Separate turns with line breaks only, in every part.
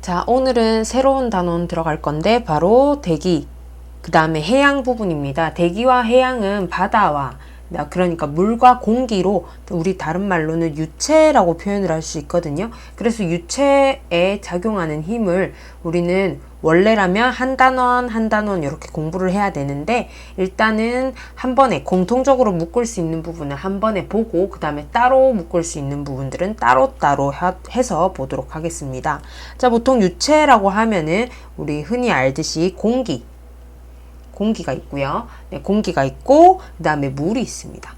자, 오늘은 새로운 단원 들어갈 건데 바로 대기, 그 다음에 해양 부분입니다. 대기와 해양은 바다와 나- 그러니까 물과 공기로 우리 다른 말로는 유체라고 표현을 할 수 있거든요. 그래서 유체에 작용하는 힘을 우리는 원래라면 한 단원 한 단원 이렇게 공부를 해야 되는데 일단은 한 번에 공통적으로 묶을 수 있는 부분은 한 번에 보고 그 다음에 따로 묶을 수 있는 부분들은 따로따로 하- 해서 보도록 하겠습니다. 자 보통 유체라고 하면은 우리 흔히 알듯이 공기 공기가 있고요. 네, 공기가 있고 그 다음에 물이 있습니다.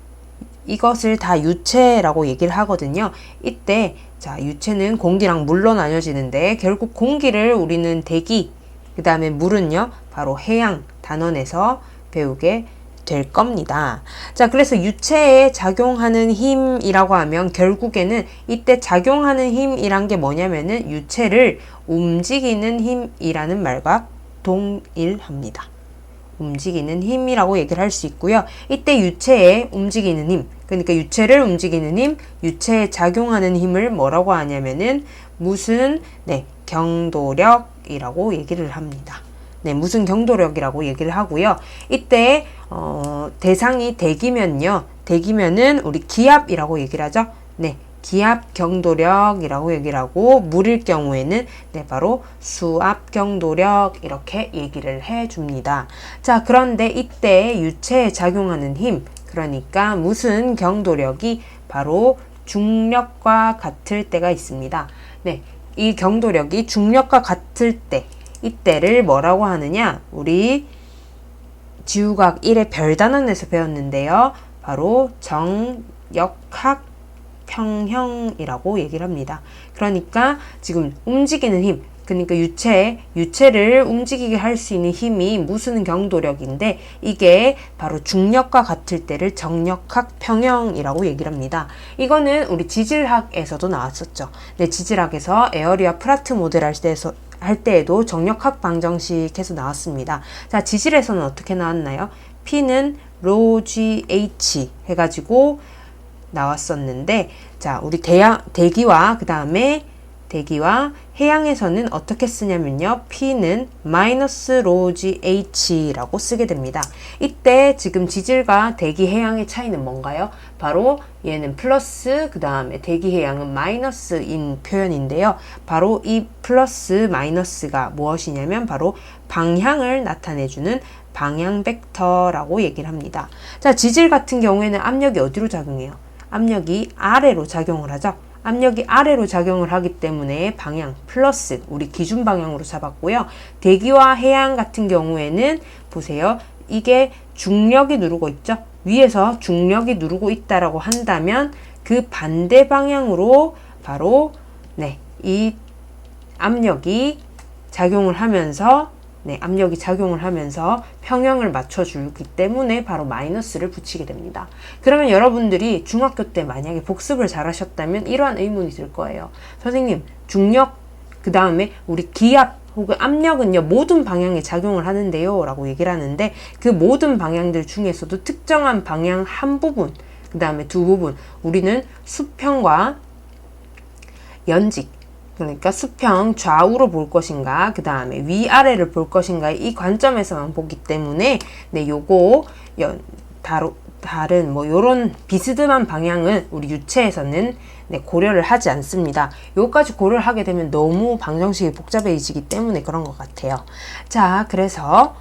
이것을 다 유체라고 얘기를 하거든요. 이때 자 유체는 공기랑 물로 나뉘어지는데 결국 공기를 우리는 대기 그 다음에 물은요 바로 해양 단원에서 배우게 될 겁니다. 자, 그래서 유체에 작용하는 힘이라고 하면 결국에는 이때 작용하는 힘이란 게 뭐냐면은 유체를 움직이는 힘이라는 말과 동일합니다. 움직이는 힘이라고 얘기를 할 수 있고요. 이때 유체에 움직이는 힘, 그러니까 유체를 움직이는 힘, 유체에 작용하는 힘을 뭐라고 하냐면은 무슨 네 경도력이라고 얘기를 합니다. 네 무슨 경도력이라고 얘기를 하고요. 이때 어, 대상이 대기면요, 대기면은 우리 기압이라고 얘기를 하죠. 네 기압 경도력이라고 얘기를 하고 물일 경우에는 네 바로 수압 경도력 이렇게 얘기를 해 줍니다. 자, 그런데 이때 유체에 작용하는 힘 그러니까 무슨 경도력이 바로 중력과 같을 때가 있습니다. 네. 이 경도력이 중력과 같을 때 이때를 뭐라고 하느냐? 우리 지우각 1의 별단원에서 배웠는데요. 바로 정역학 평형이라고 얘기를 합니다. 그러니까 지금 움직이는 힘, 그러니까 유체, 유체를 움직이게 할 수 있는 힘이 무슨 경도력인데 이게 바로 중력과 같을 때를 정력학 평형이라고 얘기를 합니다. 이거는 우리 지질학에서도 나왔었죠. 네, 지질학에서 에어리아 프라트 모델 할 때에서 할 때에도 정력학 방정식에서 나왔습니다. 자, 지질에서는 어떻게 나왔나요? P는 g h 해가지고 나왔었는데 자 우리 대야, 대기와 그 다음에 대기와 해양에서는 어떻게 쓰냐면요 P는 마이너스 로지 H라고 쓰게 됩니다 이때 지금 지질과 대기 해양의 차이는 뭔가요? 바로 얘는 플러스 그 다음에 대기 해양은 마이너스인 표현인데요 바로 이 플러스 마이너스가 무엇이냐면 바로 방향을 나타내주는 방향 벡터라고 얘기를 합니다 자 지질 같은 경우에는 압력이 어디로 작용해요? 압력이 아래로 작용을 하죠. 압력이 아래로 작용을 하기 때문에 방향 플러스 우리 기준 방향으로 잡았고요. 대기와 해양 같은 경우에는 보세요. 이게 중력이 누르고 있죠. 위에서 중력이 누르고 있다라고 한다면 그 반대 방향으로 바로 네, 이 압력이 작용을 하면서 네, 압력이 작용을 하면서 평형을 맞춰주기 때문에 바로 마이너스를 붙이게 됩니다. 그러면 여러분들이 중학교 때 만약에 복습을 잘 하셨다면 이러한 의문이 들 거예요. 선생님, 중력, 그 다음에 우리 기압 혹은 압력은요, 모든 방향에 작용을 하는데요. 라고 얘기를 하는데 그 모든 방향들 중에서도 특정한 방향 한 부분, 그 다음에 두 부분, 우리는 수평과 연직, 그러니까 수평 좌우로 볼 것인가, 그 다음에 위아래를 볼 것인가, 이 관점에서만 보기 때문에, 네, 요거, 연, 다루, 다른, 뭐, 요런 비스듬한 방향은 우리 유체에서는 네, 고려를 하지 않습니다. 요까지 고려를 하게 되면 너무 방정식이 복잡해지기 때문에 그런 것 같아요. 자, 그래서,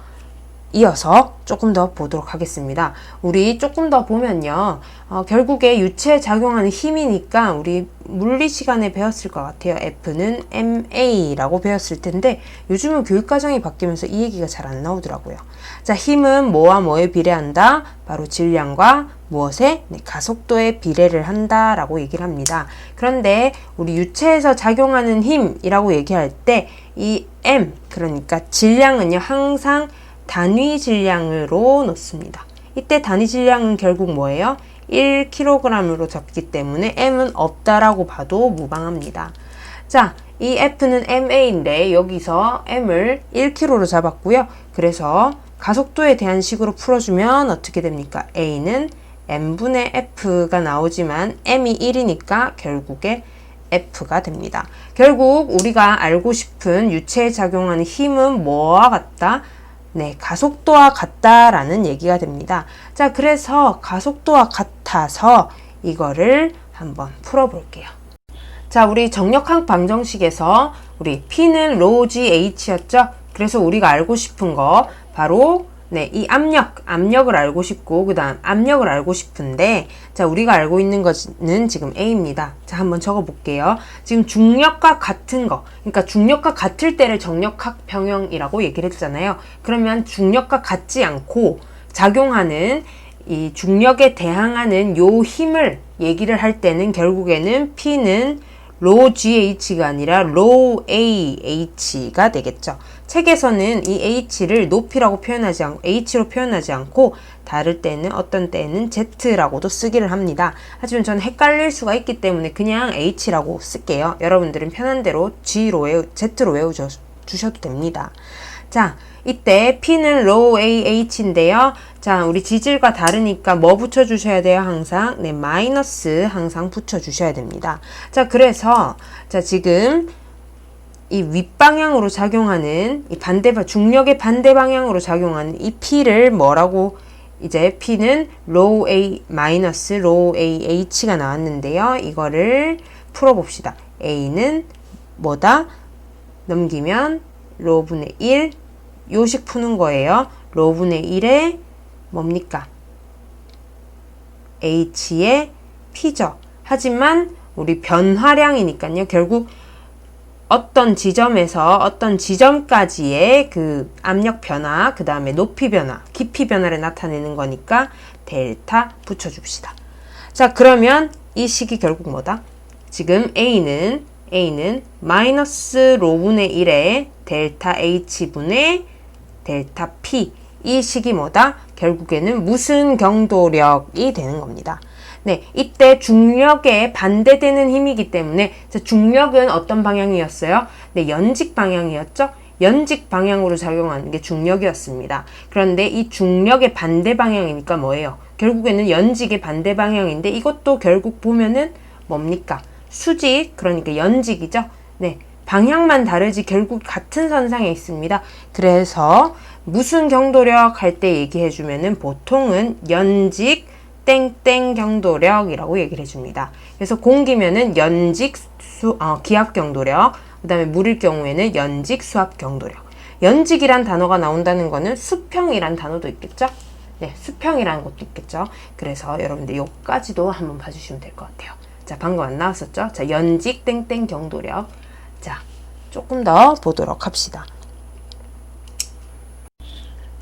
이어서 조금 더 보도록 하겠습니다. 우리 조금 더 보면요. 어, 결국에 유체에 작용하는 힘이니까 우리 물리 시간에 배웠을 것 같아요. F는 MA라고 배웠을 텐데 요즘은 교육 과정이 바뀌면서 이 얘기가 잘 안 나오더라고요. 자, 힘은 뭐와 뭐에 비례한다? 바로 질량과 무엇에? 네, 가속도에 비례를 한다라고 얘기를 합니다. 그런데 우리 유체에서 작용하는 힘이라고 얘기할 때 이 M, 그러니까 질량은요, 항상 단위 질량으로 놓습니다. 이때 단위 질량은 결국 뭐예요? 1kg으로 잡기 때문에 m은 없다라고 봐도 무방합니다. 자, 이 F는 MA인데 여기서 M을 1kg로 잡았고요. 그래서 가속도에 대한 식으로 풀어주면 어떻게 됩니까? A는 M분의 F가 나오지만 M이 1이니까 결국에 F가 됩니다. 결국 우리가 알고 싶은 유체에 작용하는 힘은 뭐와 같다? 네, 가속도와 같다라는 얘기가 됩니다. 자, 그래서 가속도와 같아서 이거를 한번 풀어볼게요. 자, 우리 정력학 방정식에서 우리 P는 g h였죠? 그래서 우리가 알고 싶은 거 바로 네, 이 압력, 압력을 알고 싶고 그 다음 압력을 알고 싶은데 자, 우리가 알고 있는 것은 지금 A입니다. 자, 한번 적어 볼게요. 지금 중력과 같은 거. 그러니까 중력과 같을 때를 정력학 평형이라고 얘기를 했잖아요. 그러면 중력과 같지 않고 작용하는 이 중력에 대항하는 요 힘을 얘기를 할 때는 결국에는 P는 low GH가 아니라 low AH가 되겠죠. 책에서는 이 H를 높이라고 표현하지 않고 H로 표현하지 않고 다를 때는 어떤 때는 Z라고도 쓰기를 합니다. 하지만 저는 헷갈릴 수가 있기 때문에 그냥 H라고 쓸게요. 여러분들은 편한 대로 G로 외우, Z로 외우셔도 됩니다. 자, 이때 P는 low AH인데요. 자, 우리 지질과 다르니까 뭐 붙여주셔야 돼요? 항상. 네, 마이너스 항상 붙여주셔야 됩니다. 자, 그래서, 자, 지금 이 윗방향으로 작용하는 이 반대, 중력의 반대 방향으로 작용하는 이 P를 뭐라고 이제 P는 low A 마이너스 low AH가 나왔는데요. 이거를 풀어봅시다. A는 뭐다? 넘기면 로분의 1 요식 푸는 거예요. 로분의 1에 뭡니까? H의 P죠. 하지만 우리 변화량이니까요. 결국 어떤 지점에서 어떤 지점까지의 그 압력 변화, 그 다음에 높이 변화, 깊이 변화를 나타내는 거니까 델타 붙여줍시다. 자, 그러면 이 식이 결국 뭐다? 지금 A는 A는 마이너스 로분의 1에 델타 H분의 델타 P 이 뭐다? 결국에는 무슨 경도력이 되는 겁니다. 네, 이때 중력에 반대되는 힘이기 때문에 중력은 어떤 방향이었어요? 네, 연직 방향이었죠? 연직 방향으로 작용하는 게 중력이었습니다. 그런데 이 중력의 반대 방향이니까 뭐예요? 결국에는 연직의 반대 방향인데 이것도 결국 보면은 뭡니까? 수직, 그러니까 연직이죠? 네. 방향만 다르지 결국 같은 선상에 있습니다. 그래서 무슨 경도력 할 때 얘기해 주면은 보통은 연직 땡땡 경도력이라고 얘기를 해줍니다. 그래서 공기면은 연직 수, 어, 기압 경도력, 그 다음에 물일 경우에는 연직 수압 경도력. 연직이란 단어가 나온다는 거는 수평이란 단어도 있겠죠? 네, 수평이라는 것도 있겠죠? 그래서 여러분들 요까지도 한번 봐주시면 될 것 같아요. 자, 방금 안 나왔었죠? 자, 연직 땡땡 경도력. 자, 조금 더 보도록 합시다.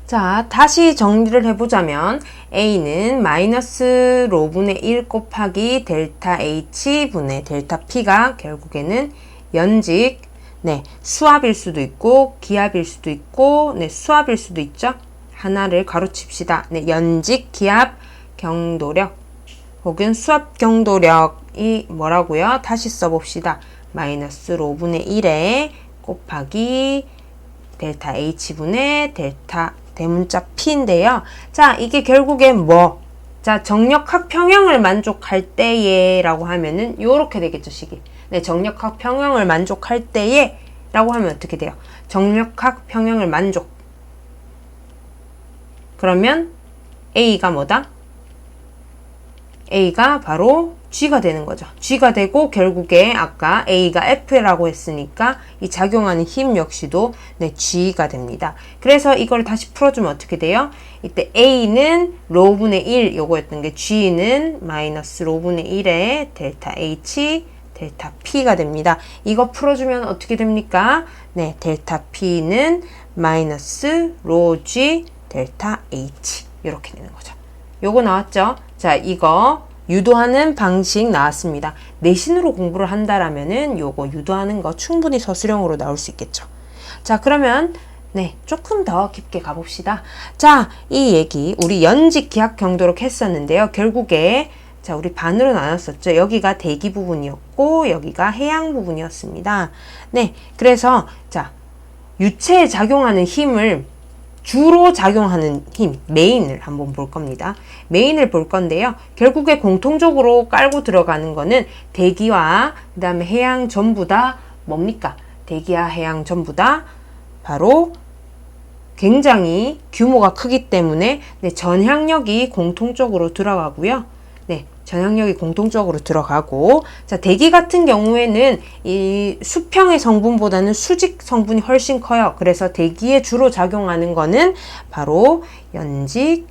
자, 다시 정리를 해보자면 A는 마이너스 로분의 1 곱하기 델타 H분의 델타 P가 결국에는 연직, 네, 수압일 수도 있고 기압일 수도 있고 네, 수압일 수도 있죠. 하나를 가로칩시다. 네, 연직 기압 경도력 혹은 수압 경도력이 뭐라고요? 다시 써봅시다. 마이너스 로분의 1에 곱하기 델타 H분의 델타 대문자 P인데요. 자, 이게 결국엔 뭐? 자, 정력학 평형을 만족할 때에 라고 하면은 요렇게 되겠죠, 식이. 네, 정력학 평형을 만족할 때에 라고 하면 어떻게 돼요? 정력학 평형을 만족. 그러면 A가 뭐다? A가 바로 G가 되는 거죠. G가 되고 결국에 아까 A가 F라고 했으니까 이 작용하는 힘 역시도 네, G가 됩니다. 그래서 이걸 다시 풀어주면 어떻게 돼요? 이때 A는 로분의 1 요거였던 게 G는 마이너스 로분의 1에 델타 H 델타 P가 됩니다. 이거 풀어주면 어떻게 됩니까? 네, 델타 P는 마이너스 로 G 델타 H 이렇게 되는 거죠. 요거 나왔죠? 자, 이거 유도하는 방식 나왔습니다. 내신으로 공부를 한다라면은 요거 유도하는 거 충분히 서술형으로 나올 수 있겠죠. 자, 그러면 네, 조금 더 깊게 가봅시다. 자, 이 얘기 우리 연직 기압 경도록 했었는데요. 결국에 자, 우리 반으로 나눴었죠. 여기가 대기 부분이었고 여기가 해양 부분이었습니다. 네, 그래서 자, 유체에 작용하는 힘을 주로 작용하는 힘, 메인을 한번 볼 겁니다. 메인을 볼 건데요. 결국에 공통적으로 깔고 들어가는 거는 대기와 그 다음에 해양 전부 다 뭡니까? 대기와 해양 전부 다 바로 굉장히 규모가 크기 때문에 네, 전향력이 공통적으로 들어가고요. 네, 전향력이 공통적으로 들어가고 자 대기 같은 경우에는 이 수평의 성분보다는 수직 성분이 훨씬 커요. 그래서 대기에 주로 작용하는 거는 바로 연직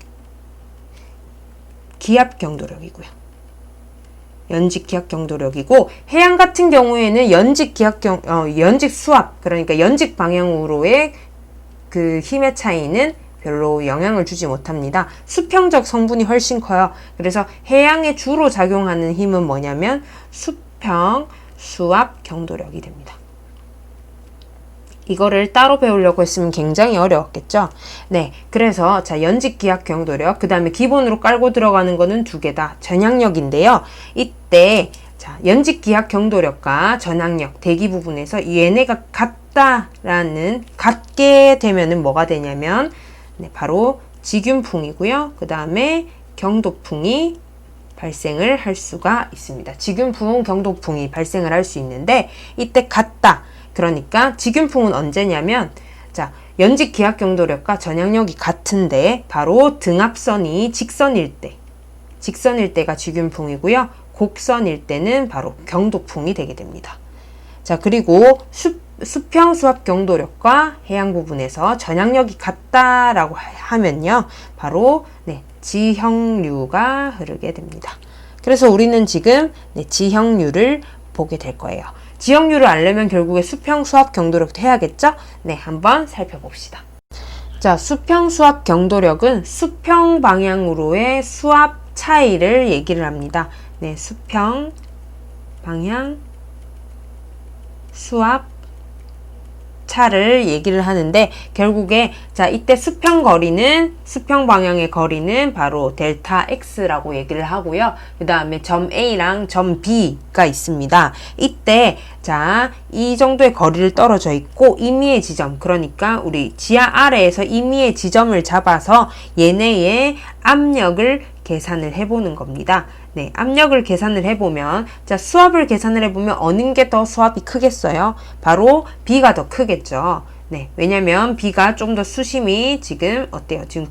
기압 경도력이고요. 연직 기압 경도력이고 해양 같은 경우에는 연직 기압 경 어, 연직 수압 그러니까 연직 방향으로의 그 힘의 차이는 별로 영향을 주지 못합니다. 수평적 성분이 훨씬 커요. 그래서 해양에 주로 작용하는 힘은 뭐냐면 수평 수압 경도력이 됩니다. 이거를 따로 배우려고 했으면 굉장히 어려웠겠죠. 네. 그래서 자, 연직 기압 경도력, 그 다음에 기본으로 깔고 들어가는 거는 두 개다. 전향력인데요. 이때 자, 연직 기압 경도력과 전향력 대기 부분에서 얘네가 같다라는 같게 되면은 뭐가 되냐면 네, 바로 지균풍이고요. 그 다음에 경도풍이 발생을 할 수가 있습니다. 지균풍, 경도풍이 발생을 할 수 있는데 이때 같다. 그러니까 지균풍은 언제냐면 자 연직 기압 경도력과 전향력이 같은데 바로 등압선이 직선일 때 직선일 때가 지균풍이고요. 곡선일 때는 바로 경도풍이 되게 됩니다. 자 그리고 수, 수평 수압 경도력과 해양 부분에서 전향력이 같다라고 하면요. 바로 네, 지형류가 흐르게 됩니다. 그래서 우리는 지금 네, 지형류를 보게 될 거예요. 지형률을 알려면 결국에 수평 수압 경도력도 해야겠죠? 네, 한번 살펴봅시다. 자, 수평 수압 경도력은 수평 방향으로의 수압 차이를 얘기를 합니다. 네, 수평 방향 수압 차를 얘기를 하는데 결국에 자 이때 수평 거리는 수평 방향의 거리는 바로 델타 x라고 얘기를 하고요. 그 다음에 점 A랑 점 B가 있습니다. 이때 자 이 정도의 거리를 떨어져 있고 임의의 지점 그러니까 우리 지하 아래에서 임의의 지점을 잡아서 얘네의 압력을 계산을 해보는 겁니다. 네, 압력을 계산을 해보면, 자, 수압을 계산을 해보면 어느 게 더 수압이 크겠어요? 바로 B가 더 크겠죠. 네, 왜냐면 B가 좀 더 수심이 지금 어때요? 지금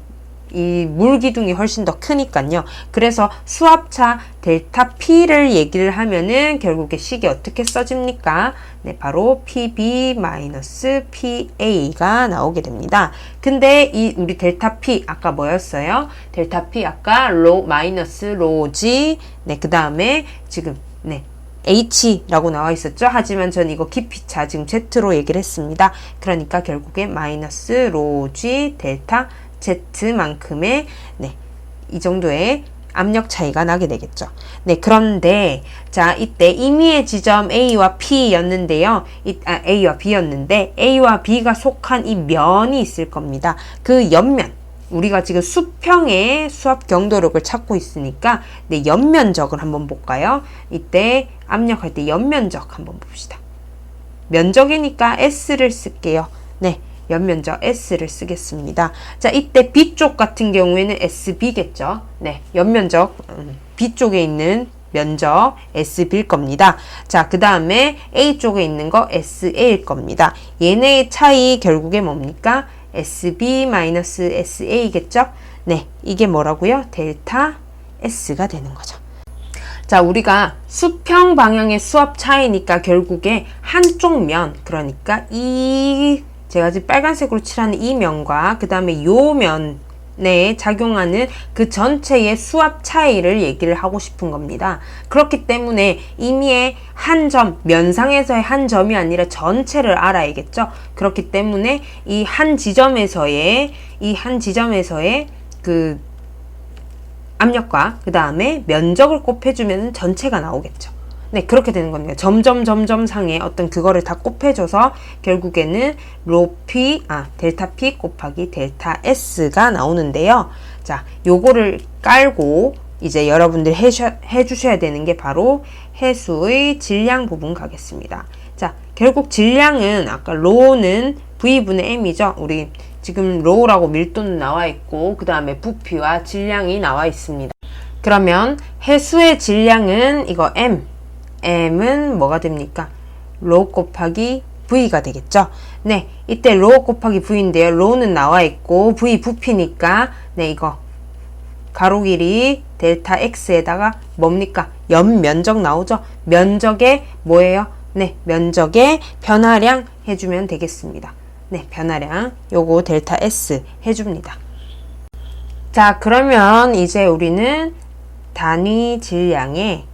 이 물 기둥이 훨씬 더 크니까요. 그래서 수압차 델타 P를 얘기를 하면은 결국에 식이 어떻게 써집니까? 네, 바로 PB-PA가 나오게 됩니다. 근데 이 우리 델타 P 아까 뭐였어요? 델타 P 아까 로 마이너스 로지 네, 그 다음에 지금 네, H라고 나와 있었죠. 하지만 전 이거 깊이차 지금 Z로 얘기를 했습니다. 그러니까 결국에 마이너스 로지 델타 Z만큼의 네, 이 정도의 압력 차이가 나게 되겠죠. 네, 그런데 자, 이때 임의의 지점 A와 P였는데요. 이, 아, A와 B였는데 A와 B가 속한 이 면이 있을 겁니다. 그 옆면 우리가 지금 수평의 수압 경도력을 찾고 있으니까 네, 옆면적을 한번 볼까요? 이때 압력할 때 옆면적 한번 봅시다. 면적이니까 S를 쓸게요. 네. 옆면적 S를 쓰겠습니다. 자, 이때 B쪽 같은 경우에는 SB겠죠. 네, 옆면적 음, B쪽에 있는 면적 SB일 겁니다. 자, 그 다음에 A쪽에 있는 거 SA일 겁니다. 얘네의 차이 결국에 뭡니까? SB-SA겠죠? 네, 이게 뭐라고요? 델타 S가 되는 거죠. 자, 우리가 수평 방향의 수압 차이니까 결국에 한쪽 면, 그러니까 이 제가 지금 빨간색으로 칠하는 이 면과 그 다음에 요 면에 작용하는 그 전체의 수압 차이를 얘기를 하고 싶은 겁니다. 그렇기 때문에 임의의 한 점, 면상에서의 한 점이 아니라 전체를 알아야겠죠. 그렇기 때문에 이 한 지점에서의 이 한 지점에서의 그 압력과 그 다음에 면적을 곱해주면 전체가 나오겠죠. 네, 그렇게 되는 겁니다. 점점 점점 상에 어떤 그거를 다 곱해줘서 결국에는 로 P, 아, 델타 P 곱하기 델타 S가 나오는데요. 자, 요거를 깔고 이제 여러분들 해셔, 해주셔야 되는 게 바로 해수의 질량 부분 가겠습니다. 자, 결국 질량은 아까 로는 V분의 M이죠. 우리 지금 로우라고 밀도는 나와 있고 그 다음에 부피와 질량이 나와 있습니다. 그러면 해수의 질량은 이거 M, M은 뭐가 됩니까? 로 곱하기 V가 되겠죠? 네, 이때 로 곱하기 V인데요. 로는 나와 있고 V 부피니까 네 이거 가로 길이 델타 X에다가 뭡니까? 연 면적 나오죠? 면적의 뭐예요? 네, 면적의 변화량 해주면 되겠습니다. 네, 변화량 요거 델타 S 해줍니다. 자, 그러면 이제 우리는 단위 질량에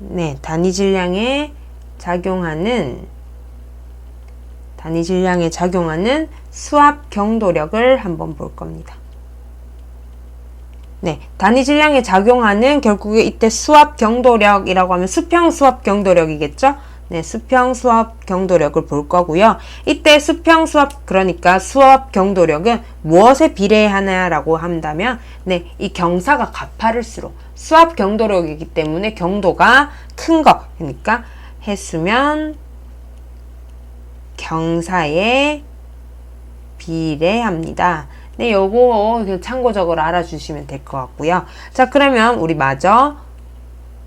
네, 단위 질량에 작용하는 단위 질량에 작용하는 수압 경도력을 한번 볼 겁니다. 네, 단위 질량에 작용하는 결국에 이때 수압 경도력이라고 하면 수평 수압 경도력이겠죠? 네, 수평 수압 경도력을 볼 거고요. 이때 수평 수압 그러니까 수압 경도력은 무엇에 비례하냐라고 한다면 네, 이 경사가 가파를수록 수압 경도력이기 때문에 경도가 큰 거. 그러니까 해수면 경사에 비례합니다. 네, 요거 참고적으로 알아주시면 될 것 같고요. 자, 그러면 우리 마저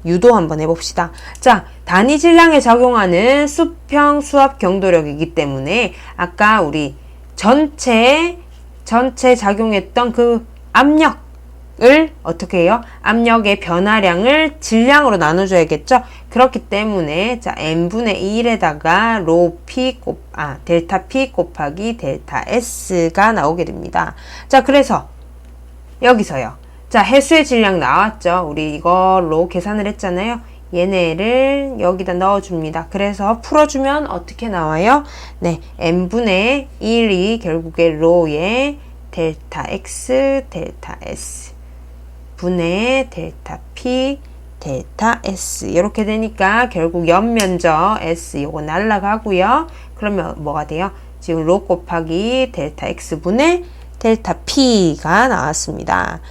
유도 한번 해봅시다. 자, 단위 질량에 작용하는 수평 수압 경도력이기 때문에 아까 우리 전체 전체 작용했던 그 압력을 어떻게 해요? 압력의 변화량을 질량으로 나눠줘야겠죠? 그렇기 때문에 자 n분의 1에다가 로 p 곱, 아 델타 p 곱하기 델타 s가 나오게 됩니다. 자 그래서 여기서요. 자 해수의 질량 나왔죠? 우리 이걸로 계산을 했잖아요. 얘네를 여기다 넣어줍니다. 그래서 풀어주면 어떻게 나와요? 네, n분의 1이 결국에 로의 델타 x, 델타 s 분의 델타 p, 델타 s 이렇게 되니까 결국 연면적 s 이거 날라가고요. 그러면 뭐가 돼요? 지금 로 곱하기 델타 x 분의 델타 p가 나왔습니다.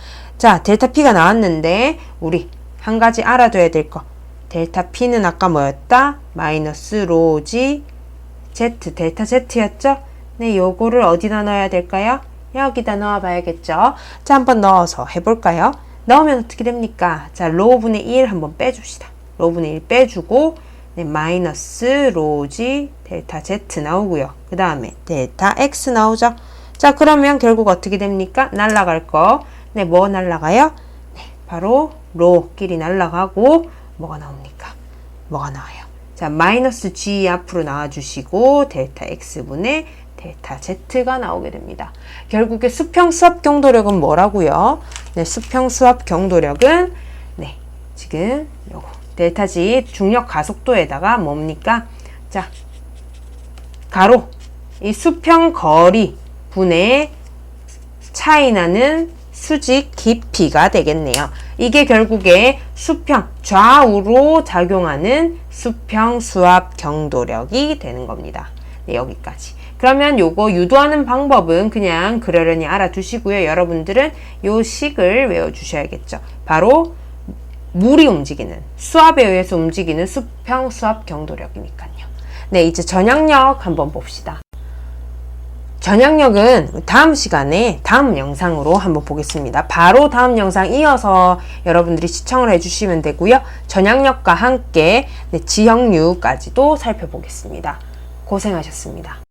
자, 델타 p가 나왔는데 우리 한 가지 알아둬야 될 거. 델타 p는 아까 뭐였다? 마이너스 로지 z 델타 z였죠? 네, 요거를 어디다 넣어야 될까요? 여기다 넣어 봐야겠죠? 자, 한번 넣어서 해볼까요? 넣으면 어떻게 됩니까? 자, 로분의 1 한번 빼줍시다. 로분의 1 빼주고, 네, 마이너스 로지 델타 z 나오고요. 그 다음에 델타 x 나오죠? 자, 그러면 결국 어떻게 됩니까? 날라갈 거. 네, 뭐 날라가요? 네, 바로 로끼리 날라가고, 뭐가 나옵니까? 뭐가 나와요? 자, 마이너스 g 앞으로 나와주시고, 델타 x분의 델타 z가 나오게 됩니다. 결국에 수평 수압 경도력은 뭐라고요? 네, 수평 수압 경도력은 네, 지금 요거 델타 g 중력 가속도에다가 뭡니까? 자, 가로 이 수평 거리 분의 차이 나는 수직 깊이가 되겠네요. 이게 결국에 수평 좌우로 작용하는 수평 수압 경도력이 되는 겁니다. 네, 여기까지. 그러면 요거 유도하는 방법은 그냥 그러려니 알아두시고요. 여러분들은 요 식을 외워주셔야겠죠. 바로 물이 움직이는 수압에 의해서 움직이는 수평 수압 경도력이니까요. 네, 이제 전향력 한번 봅시다. 전향력은 다음 시간에 다음 영상으로 한번 보겠습니다. 바로 다음 영상 이어서 여러분들이 시청을 해주시면 되고요. 전향력과 함께 네, 지형류까지도 살펴보겠습니다. 고생하셨습니다.